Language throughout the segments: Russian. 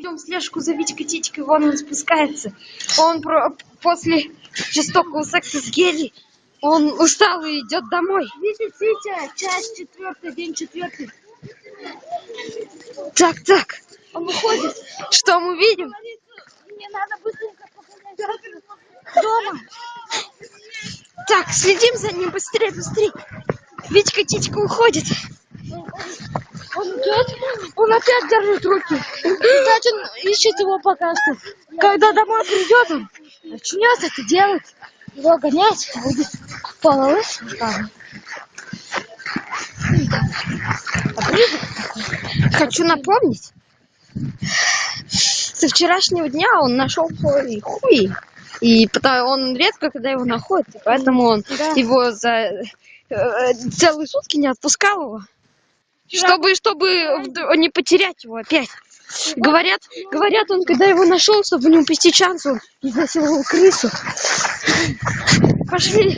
Идем слежку за Витькой Титькой, вон он спускается. Он про- после жестокого секса с Гели, он устал и идет домой. Витя, Витя, часть четвертая, день четвертый. Так, так, Он выходит. что мы видим? Мне надо быстренько. Дома. Так, следим за ним, быстрее, быстрее. Витька Титька уходит. Он идет, он опять держит руки. Кстати, он ищет его пока что. Когда домой придет, он начнет это делать. Его гонять будет полос. Хочу напомнить, со вчерашнего дня он нашел свой хуй. И потому он редко когда его находит, и поэтому он Да. его за э, целые сутки не отпускал его. Чтобы, чтобы не потерять его опять. Говорят, говорят, он когда его нашел, чтобы не упустить шанс, он изнасиловал крысу. Пошли.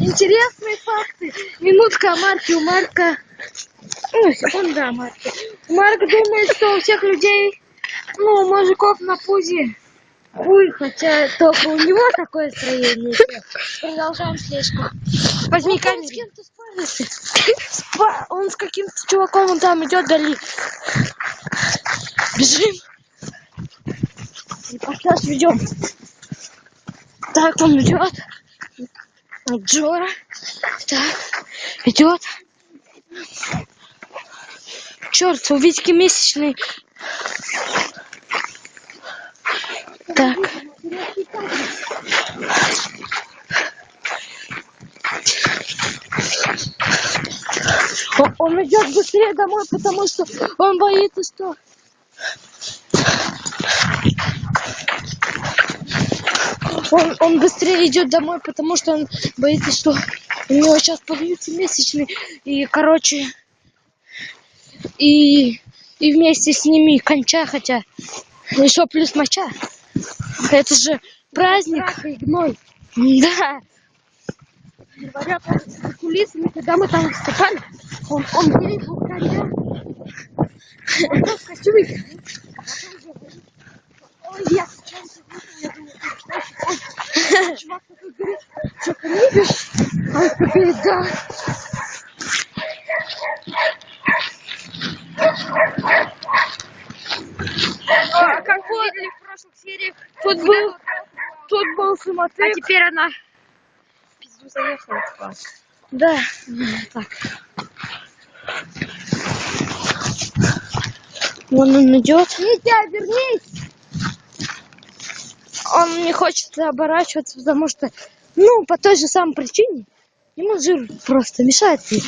Интересные факты. Минутка о Марке. У Марка... Ой, секунда о Марке. Марк думает, что у всех людей, ну, мужиков на пузе хуй, хотя только у него такое строение. Продолжаем слежку. Возьми Он с камеру. кем-то спорится. Спа- Он с каким-то чуваком, он там идет вдали. Бежим. Репортаж ведем. Так, он идет. Джора. Так, идет. Черт, у Витьки месячный. Так. Он идет быстрее домой, потому что он боится, что... Он, он быстрее идет домой, потому что он боится, что у него сейчас подаются месячные. И, короче, и, и вместе с ними конча, хотя еще плюс моча. Это же праздник. гной. Да. Говорят, он за кулисами, когда мы там выступали, он, он выехал коня. Он был в костюме. Ой, я сейчас я думаю, что чувак такой говорит, что ты видишь? А он такой, да. А как вы видели в прошлых сериях, Тут был, тут был а смотри. теперь она пизду заехала. типа. Да. Так. Вон он идет. Витя, вернись! Он не хочет оборачиваться, потому что, ну, по той же самой причине, ему жир просто мешает. И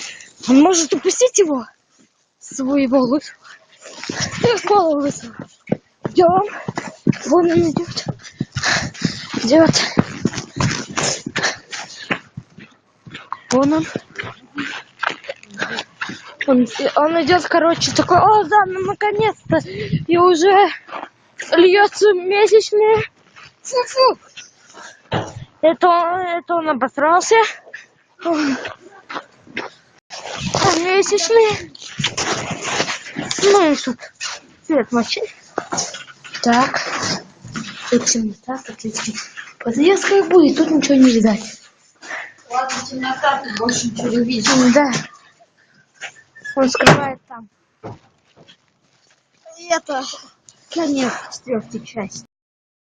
он может упустить его, своего лысого, школу лысого. Идем. Вон он идет. Идет. Вон он. Он, он идет, короче, такой, о, да, ну, наконец-то. И уже льется месячные. Фу-фу. Это это он обосрался. Он месячные. Ну и тут цвет мочи. Так. Этим не так, отлично. Подъезд как будет, тут ничего не видать. Ладно, темнота, ты больше ничего не увидишь. Да. Он скрывает там. И это конец четвертой части.